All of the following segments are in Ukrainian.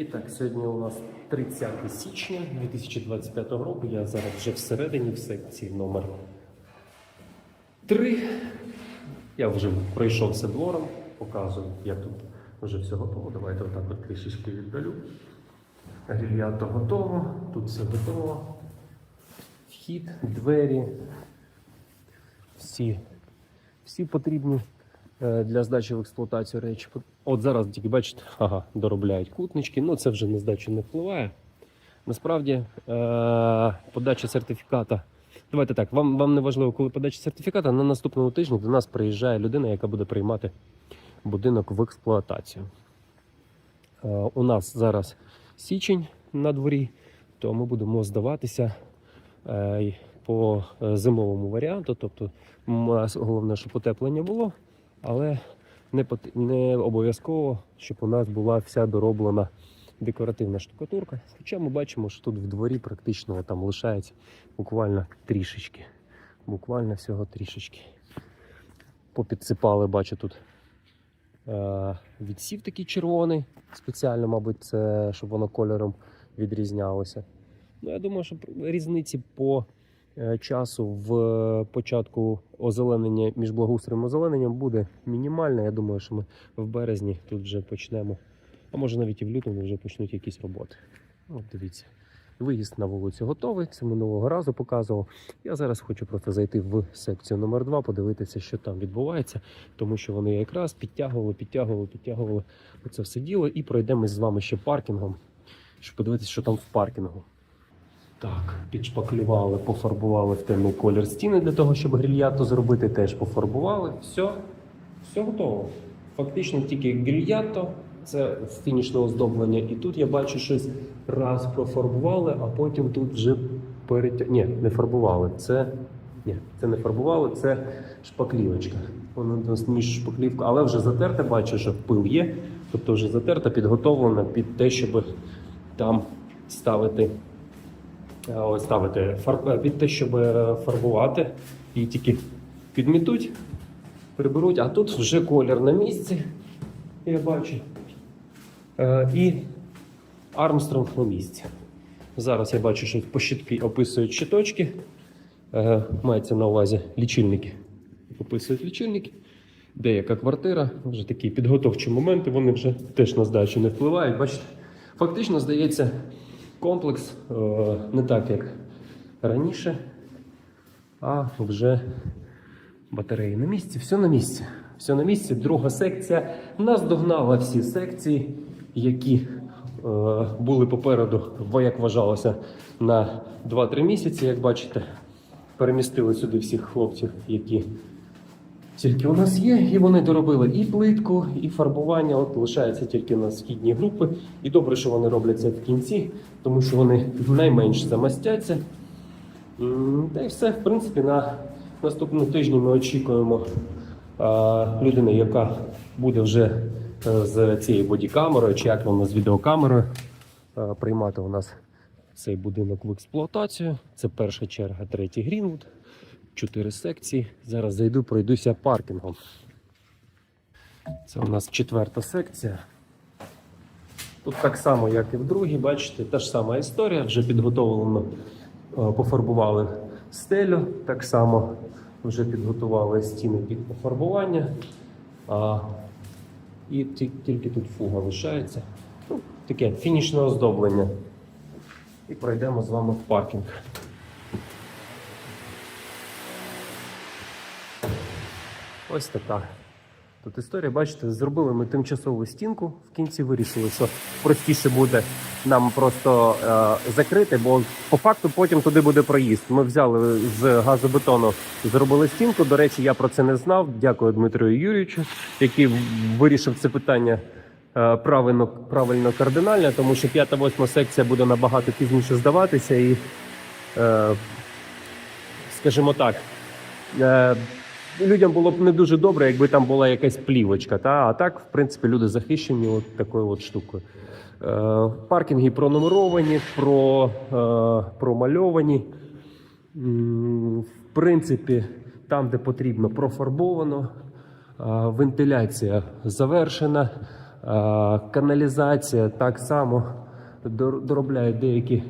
І так, сьогодні у нас 30 січня 2025 року. Я зараз вже всередині в секції номер 3. Я вже пройшовся двором, показую, як тут вже все готово. Давайте отак от трішечки віддалю. Грильято готово, тут все готово. Вхід, двері, всі, всі потрібні е, для здачі в експлуатацію речі. От зараз тільки бачите, ага, доробляють кутнички, ну це вже на здачу не впливає. Насправді, е, подача сертифіката. Давайте так, вам, вам не важливо, коли подача сертифіката, на наступному тижні до нас приїжджає людина, яка буде приймати будинок в експлуатацію. Е, у нас зараз січень на дворі, то ми будемо здаватися е, по зимовому варіанту. Тобто, головне, щоб потеплення було, але не, пот- не обов'язково, щоб у нас була вся дороблена декоративна штукатурка. Хоча ми бачимо, що тут в дворі практично там лишається буквально трішечки. Буквально всього трішечки. Попідсипали, бачу тут е, відсів такий червоний. Спеціально, мабуть, це щоб воно кольором відрізнялося. Ну, я думаю, що різниці по часу в е, початку озеленення між благоустроєм озелененням буде мінімальна. Я думаю, що ми в березні тут вже почнемо, а може навіть і в лютому вже почнуть якісь роботи. От дивіться. Виїзд на вулицю готовий. Це минулого разу показував. Я зараз хочу просто зайти в секцію номер 2 подивитися, що там відбувається, тому що вони якраз підтягували, підтягували, підтягували це все діло. І пройдемо з вами ще паркінгом, щоб подивитися, що там в паркінгу. Так, підшпаклювали, пофарбували в темний колір стіни для того, щоб грильято зробити, теж пофарбували. Все, все готово. Фактично тільки грильято, це фінішне оздоблення. І тут я бачу щось раз профарбували, а потім тут вже перетя... Ні, не фарбували. Це ні, це не фарбували, це шпаклівочка. Воно між шпаклівка, але вже затерте, бачу, що пил є. Тобто вже затерта, підготовлена під те, щоб там ставити ось ставити фарб е, під те, щоб е, фарбувати, і тільки підмітуть, приберуть, а тут вже колір на місці, я бачу. Е, І Армстронг на місці. Зараз я бачу, що по щитки описують щиточки. Е, Мається на увазі лічильники. Описують лічильники. Деяка квартира, вже такі підготовчі моменти, вони вже теж на здачу не впливають. Бачите, фактично здається, комплекс е, не так, як раніше, а вже батареї на місці, все на місці. Все на місці. Друга секція наздогнала всі секції, які е, були попереду, як вважалося, на 2-3 місяці, як бачите, перемістили сюди всіх хлопців, які тільки у нас є, і вони доробили і плитку, і фарбування. От лишаються тільки на східні групи. І добре, що вони роблять це в кінці, тому що вони найменш замастяться. Та й все, в принципі, на наступному тижні ми очікуємо людини, яка буде вже е, з цією бодікамерою, чи як воно з відеокамерою, приймати у нас цей будинок в експлуатацію. Це перша черга, третій Грінвуд, чотири секції. Зараз зайду, пройдуся паркінгом. Це у нас четверта секція. Тут так само, як і в другій, бачите, та ж сама історія, вже підготовлено, е, пофарбували стелю, так само вже підготували стіни під пофарбування. А, і тільки тут фуга лишається. Ну, таке фінішне оздоблення. І пройдемо з вами в паркінг. Ось така. Тут історія, бачите, зробили ми тимчасову стінку. В кінці вирішили, що простіше буде нам просто е, закрити, бо по факту потім туди буде проїзд. Ми взяли з газобетону, зробили стінку. До речі, я про це не знав. Дякую Дмитру Юрійовичу, який вирішив це питання е, правильно, правильно кардинально, тому що 5-8 секція буде набагато пізніше здаватися і, е, скажімо так. Е, Людям було б не дуже добре, якби там була якась плівочка. Та? А так, в принципі, люди захищені от такою от штукою. Е, паркінги пронумеровані, про, е, промальовані. В принципі, там, де потрібно, профарбовано. Е, Вентиляція завершена. А, каналізація так само дор- доробляють деякі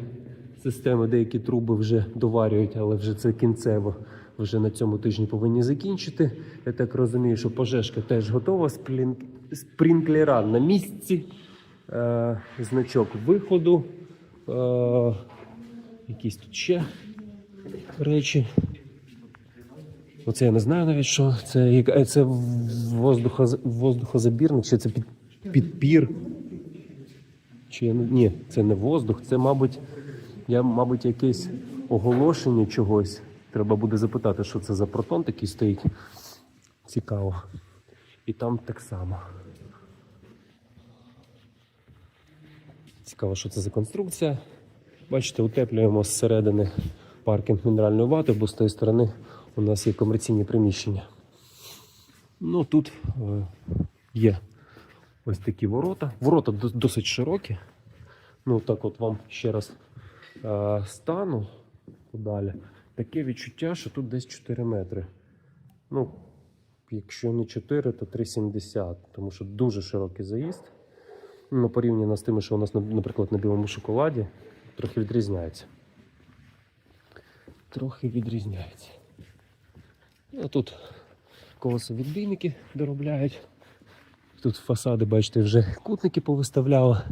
системи, деякі труби вже доварюють, але вже це кінцево. Вже на цьому тижні повинні закінчити. Я так розумію, що пожежка теж готова. Спрінклера на місці. Е, значок виходу. Е, якісь тут ще речі. Оце я не знаю навіть, що це. яка- Це воздухозабірник, чи це під... підпір. Чи я ні, це не воздух, це, мабуть, я, мабуть, якесь оголошення чогось. Треба буде запитати, що це за протон такий стоїть. Цікаво. І там так само. Цікаво, що це за конструкція. Бачите, утеплюємо зсередини паркінг мінеральної вати, бо з тої сторони у нас є комерційні приміщення. Ну тут е, є ось такі ворота. Ворота досить широкі. Ну так от вам ще раз е, стану подалі. Таке відчуття, що тут десь 4 метри. Ну, якщо не 4, то 3,70, тому що дуже широкий заїзд. Ну, порівняно з тими, що у нас, наприклад, на білому шоколаді, трохи відрізняється. Трохи відрізняється. Ну, а тут колесовідбійники доробляють. Тут фасади, бачите, вже кутники повиставляли.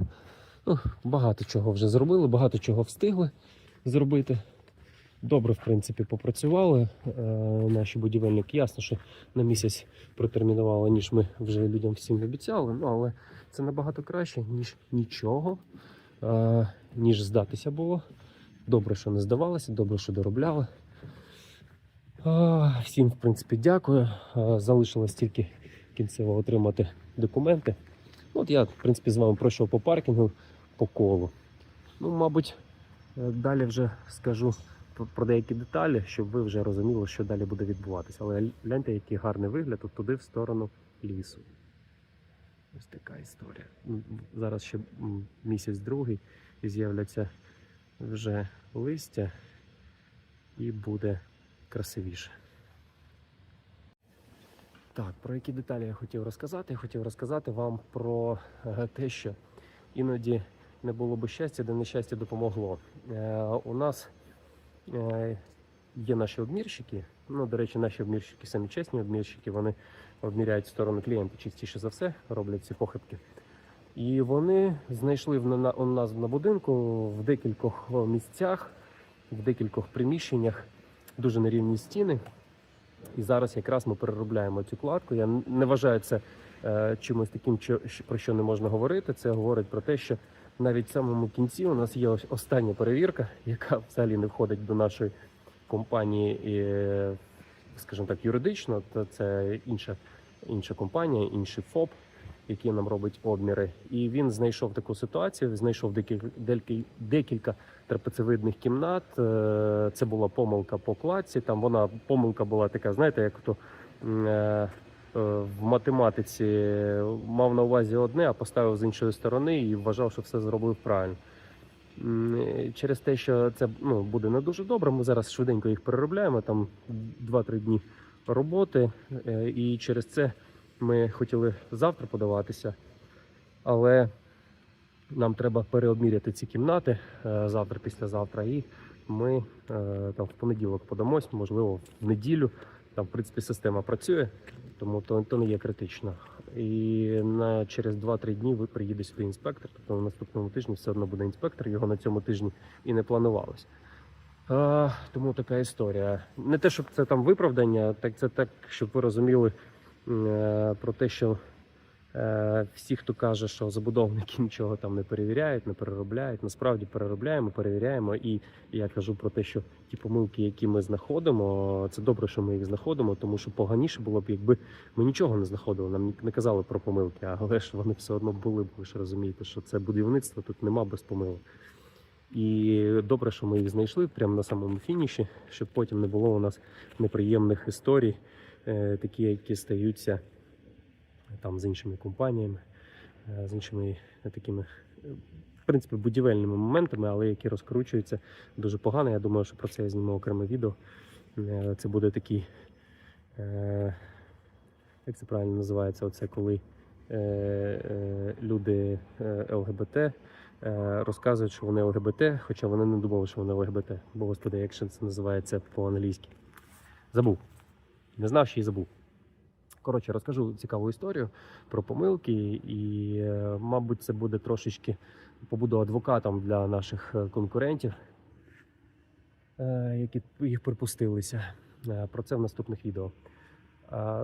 Ну, багато чого вже зробили, багато чого встигли зробити. Добре, в принципі, попрацювали е, наші будівельники. Ясно, що на місяць протермінували, ніж ми вже людям всім обіцяли. Ну, але це набагато краще, ніж нічого, е, ніж здатися було. Добре, що не здавалося, добре, що доробляли. А, Всім, в принципі, дякую. А, Залишилось тільки кінцево отримати документи. От я, в принципі, з вами пройшов по паркінгу по колу. Ну, мабуть, е, далі вже скажу про- деякі деталі, щоб ви вже розуміли, що далі буде відбуватися. Але гляньте, який гарний вигляд от туди в сторону лісу. Ось така історія. Зараз ще місяць другий і з'являться вже листя, і буде красивіше. Так, про які деталі я хотів розказати? Я хотів розказати вам про е, те, що іноді не було би щастя, де нещастя допомогло. Е, у нас є наші обмірщики. Ну, до речі, наші обмірщики самі чесні обмірщики, вони обміряють сторону клієнта частіше за все, роблять ці похибки. І вони знайшли у нас на будинку в декількох місцях, в декількох приміщеннях дуже нерівні стіни. І зараз якраз ми переробляємо цю кладку. Я не вважаю це е, чимось таким, про що не можна говорити. Це говорить про те, що навіть в самому кінці у нас є остання перевірка, яка взагалі не входить до нашої компанії, скажімо так, юридично. То це інша, інша компанія, інший ФОП, який нам робить обміри. І він знайшов таку ситуацію, знайшов декілька, трапецевидних кімнат. Е, Це була помилка по кладці. Там вона помилка була така, знаєте, як то е, в математиці мав на увазі одне, а поставив з іншої сторони і вважав, що все зробив правильно. Е, Через те, що це ну, буде не дуже добре, ми зараз швиденько їх переробляємо, там 2-3 дні роботи, е, і через це ми хотіли завтра подаватися, але нам треба переобміряти ці кімнати е, завтра, післязавтра, і ми е, там в понеділок подамось, можливо, в неділю. Там, в принципі, система працює, тому то, не є критично. І на через 2-3 дні ви приїде сюди інспектор. Тобто на наступному тижні все одно буде інспектор. Його на цьому тижні і не планувалось. А, тому така історія. Не те, щоб це там виправдання, так це так, щоб ви розуміли е, про те, що Всі, хто каже, що забудовники нічого там не перевіряють, не переробляють, насправді переробляємо, перевіряємо. І я кажу про те, що ті помилки, які ми знаходимо, це добре, що ми їх знаходимо, тому що поганіше було б, якби ми нічого не знаходили. Нам не казали про помилки, але ж вони все одно були. б, Ви ж розумієте, що це будівництво тут нема без помилок. І добре, що ми їх знайшли прямо на самому фініші, щоб потім не було у нас неприємних історій, е, такі, які стаються там з іншими компаніями, е, з іншими такими, е, в принципі, будівельними моментами, але які розкручуються дуже погано. Я думаю, що про це я зніму окреме відео. Е, Це буде такий, як це правильно називається, оце коли люди ЛГБТ розказують, що вони ЛГБТ, хоча вони не думали, що вони ЛГБТ. Бо господи, якщо це називається по-англійськи. Забув. Не знав, що й забув. Коротше, розкажу цікаву історію про помилки, і, е, мабуть, це буде трошечки побуду адвокатом для наших е, конкурентів, е, які їх припустилися. Про це в наступних відео.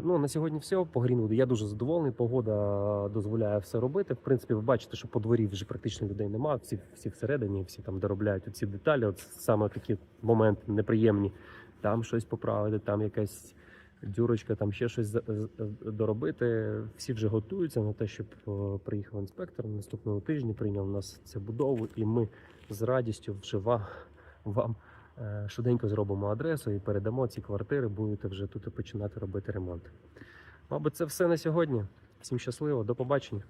Ну, на сьогодні все. По Грінвуду я дуже задоволений. Погода дозволяє все робити. В принципі, ви бачите, що по дворі вже практично людей немає. Всі, всі всередині, всі там доробляють ці деталі. От саме такі моменти неприємні. Там щось поправити, там якась дюрочка, там ще щось доробити. Всі вже готуються на те, щоб е, приїхав інспектор наступного тижня, прийняв у нас цю будову, і ми з радістю вже вам, вам е, швиденько зробимо адресу і передамо ці квартири, будете вже тут починати робити ремонт. Мабуть, це все на сьогодні. Всім щасливо, до побачення.